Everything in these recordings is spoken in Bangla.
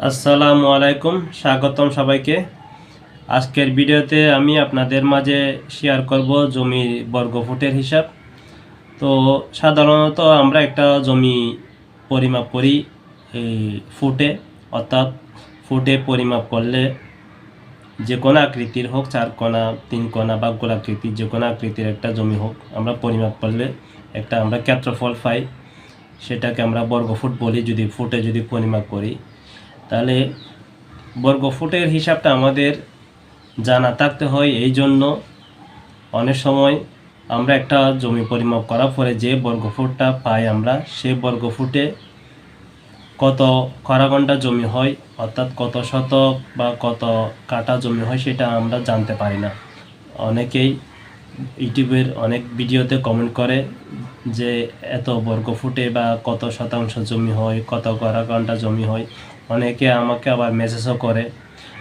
আসসালামু আলাইকুম, স্বাগতম সবাইকে। আজকের ভিডিওতে আমি আপনাদের মাঝে শেয়ার করব জমি বর্গফুটের হিসাব। তো সাধারণত আমরা একটা জমি পরিমাপ করি, এই ফুটে, অর্থাৎ ফুটে পরিমাপ করলে যে কোনো আকৃতির হোক, চার কোনা তিন কোনা বা গোলাকৃতির যে কোনো আকৃতির একটা জমি হোক, আমরা পরিমাপ করলে একটা আমরা ক্ষেত্রফল পাই। সেটাকে আমরা বর্গফুট বলি, যদি ফুটে যদি পরিমাপ করি। তাহলে বর্গফুটের হিসাবটা আমাদের জানা থাকতে হয়, এই জন্য অনেক সময় আমরা একটা জমি পরিমাপ করার পরে যে বর্গফুটটা পাই আমরা সেই বর্গফুটে কত খরাঘণ্টা জমি হয়, অর্থাৎ কত শতক বা কত কাটা জমি হয় সেটা আমরা জানতে পারি না। অনেকেই ইউটিউবের অনেক ভিডিওতে কমেন্ট করে যে এত বর্গ ফুটে বা কত শতাংশ জমি হয়, কত ঘণ্টা জমি হয়। অনেকে আমাকে আবার মেসেজও করে।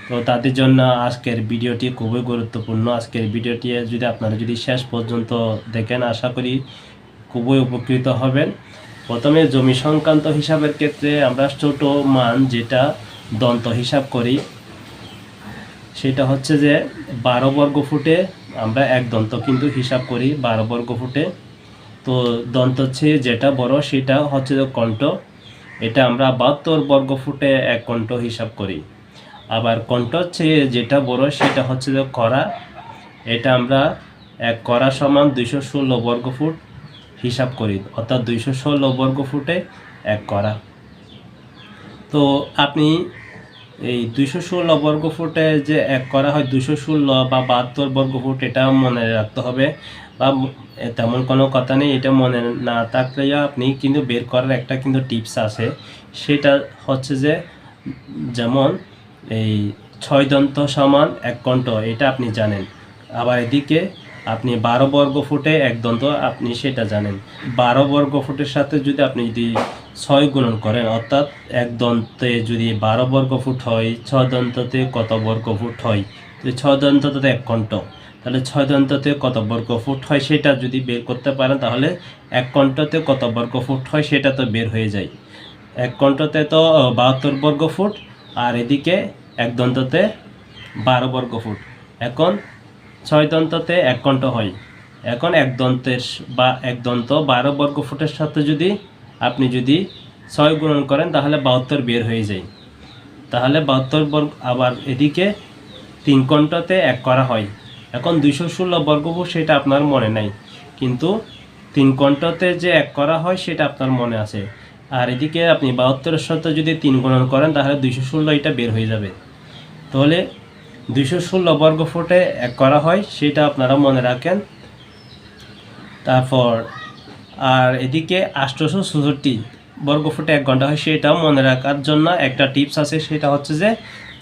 তো তাদের জন্য আজকের ভিডিওটি খুবই গুরুত্বপূর্ণ। আজকের ভিডিওটি যদি আপনারা যদি শেষ পর্যন্ত দেখেন, আশা করি খুবই উপকৃত হবেন। প্রথমে জমি সংক্রান্ত হিসাবের ক্ষেত্রে আমরা ছোট মান যেটা দন্ত হিসাব করি, সেটা হচ্ছে যে বারো বর্গ ফুটে আমরা এক দন্ত কিন্তু হিসাব করি বারো বর্গ ফুটে। তো দন্ত চেয়ে যেটা বড়, সেটা হচ্ছে যে কণ্ঠ। এটা আমরা বাহাত্তর বর্গ ফুটে এক কণ্ঠ হিসাব করি। আবার কণ্ঠ চেয়ে যেটা বড়, সেটা হচ্ছে যে করা। এটা আমরা এক করা সমান দুইশো ষোলো বর্গ ফুট হিসাব করি, অর্থাৎ দুইশো ষোলো বর্গ ফুটে এক করা। তো আপনি এই দুইশো ষোলো বর্গ ফুটে যে এক করা হয় দুশো ষোলো বা বাহাত্তর বর্গ ফুট, এটা মনে রাখতে হবে। বা তেমন কোনো কথা নেই, এটা মনে না থাকলেও আপনি কিন্তু বের করার একটা কিন্তু টিপস আছে। সেটা হচ্ছে যে, যেমন এই ছয় দন্ত সমান এক কণ্ঠ, এটা আপনি জানেন। আবার এদিকে আপনি বারো বর্গ ফুটে এক দন্ত, আপনি সেটা জানেন। বারো বর্গ ফুটের সাথে যদি আপনি যদি ছয় গুণন করেন, অর্থাৎ এক দন্তে যদি বারো বর্গ ফুট হয়, ছয় দন্ততে কত বর্গ ফুট হয়? তো ছয় দন্ততে এক কণ্ঠ। তাহলে ছয় দন্ততে কত বর্গ ফুট হয় সেটা যদি বের করতে পারেন, তাহলে এক কণ্ঠতে কত বর্গ ফুট হয় সেটা তো বের হয়ে যায়। এক কণ্ঠতে তো বাহাত্তর বর্গ ফুট, আর এদিকে এক দন্ততে বারো বর্গ ফুট। এখন ছয় দন্ততে এক কণ্ঠ হয়। এখন এক দন্তের বা এক দন্ত বারো বর্গ ফুটের সাথে যদি আপনি যদি ছয় গুণন করেন, তাহলে বাহাত্তর বের হয়ে যায়। তাহলে বাহাত্তর বর্গ, আবার এদিকে তিন কণ্ঠতে এক করা হয়। এখন দুইশো ষোলো বর্গফুট সেটা আপনার মনে নাই। কিন্তু তিন কণ্ঠতে যে এক করা হয়, সেটা আপনার মনে আছে। আর এদিকে আপনি বাহাত্তরের সাথে যদি তিন গুণন করেন, তাহলে দুইশো ষোলো এটা বের হয়ে যাবে। তাহলে দুইশো ষোলো বর্গ ফুটে এক করা হয়, সেটা আপনারা মনে রাখেন। তারপর, আর এদিকে আষ্টশো চৌষট্টি বর্গ ফুটে এক ঘণ্টা হয়, সেটাও মনে রাখার জন্য একটা টিপস আছে, সেটা হচ্ছে যে,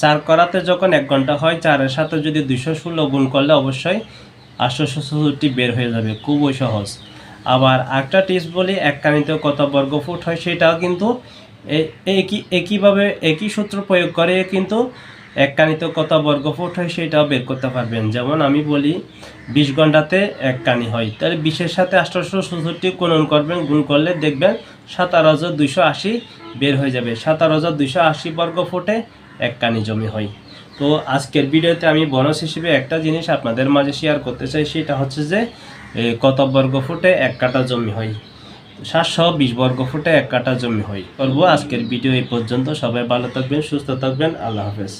চার করাতে যখন এক ঘণ্টা হয়, চারের সাথে যদি দুইশো ষোলো গুণ করলে অবশ্যই আষ্টশো চৌষট্টি বের হয়ে যাবে, খুবই সহজ। আবার একটা টিপস বলি এক কানিতে কত বর্গ ফুট হয়, সেটাও কিন্তু একই, একইভাবে একই সূত্র প্রয়োগ করে কিন্তু এক কানিতে কত বর্গ ফুট হয় সেটাও বের করতে পারবেন। যেমন আমি বলি, বিশ ঘন্টাতে এক কানি হয়। তাহলে বিশের সাথে আঠারোশো চৌষট্টি গুণন করবেন, গুণ করলে দেখবেন সাতারো হাজার দুইশো আশি বের হয়ে যাবে। সাতারো হাজার দুইশো আশি বর্গ ফুটে এক কানি জমি হয়। তো আজকের ভিডিওতে আমি বনস হিসেবে একটা জিনিস আপনাদের মাঝে শেয়ার করতে চাই, সেটা হচ্ছে যে কত বর্গ ফুটে এক কাটা জমি হয়? সাতশো বিশ বর্গ ফুটে এক কাটা জমি হয়। করব আজকের ভিডিও এই পর্যন্ত। সবাই ভালো থাকবেন, সুস্থ থাকবেন। আল্লাহ হাফেজ।